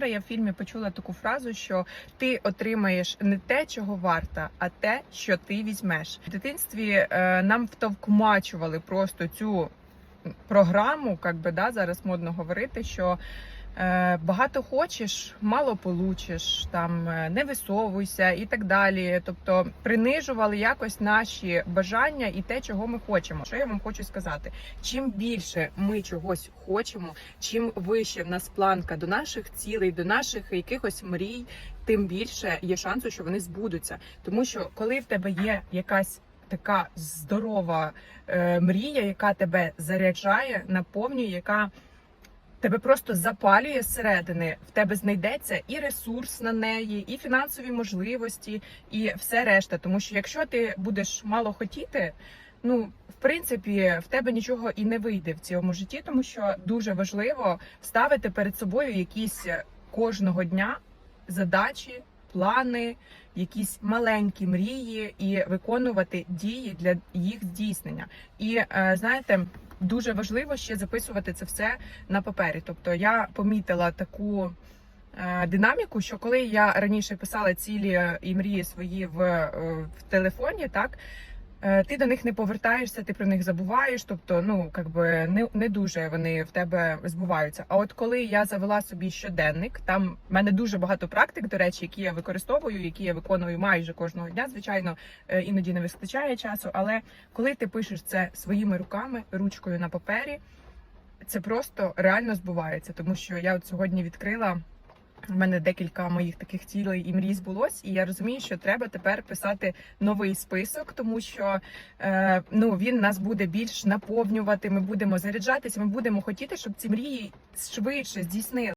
вчора я в фільмі почула таку фразу, що ти отримаєш не те, чого варта, а те, що ти візьмеш. В дитинстві е, нам втовкмачували просто цю програму, як би да, зараз модно говорити, що багато хочеш, мало получиш, там е, не висовуйся і так далі. Тобто принижували якось наші бажання і те, чого ми хочемо. Що я вам хочу сказати? Чим більше ми чогось хочемо, чим вище в нас планка до наших цілей, до наших якихось мрій, тим більше є шансу, що вони збудуться. Тому що коли в тебе є якась така здорова е, мрія, яка тебе заряджає, наповнює, яка тебе просто запалює зсередини, в тебе знайдеться і ресурс на неї, і фінансові можливості, і все решта. Тому що якщо ти будеш мало хотіти, ну в принципі в тебе нічого і не вийде в цьому житті, тому що дуже важливо ставити перед собою якісь кожного дня задачі, плани, якісь маленькі мрії і виконувати дії для їх здійснення. І е, знаєте. Дуже важливо ще записувати це все на папері. Тобто я помітила таку е, динаміку, що коли я раніше писала цілі і мрії свої в, е, в телефоні, так ти до них не повертаєшся, ти про них забуваєш. Тобто, ну якби не, не дуже вони в тебе збуваються. А от коли я завела собі щоденник, там в мене дуже багато практик, до речі, які я використовую, які я виконую майже кожного дня. Звичайно, е, іноді не вистачає часу. Але коли ти пишеш це своїми руками, ручкою на папері, це просто реально збувається, тому що я от сьогодні відкрила. У мене декілька моїх таких цілей і мрій збулось, і я розумію, що треба тепер писати новий список, тому що е, ну він нас буде більш наповнювати. Ми будемо заряджатися, ми будемо хотіти, щоб ці мрії швидше здійснили.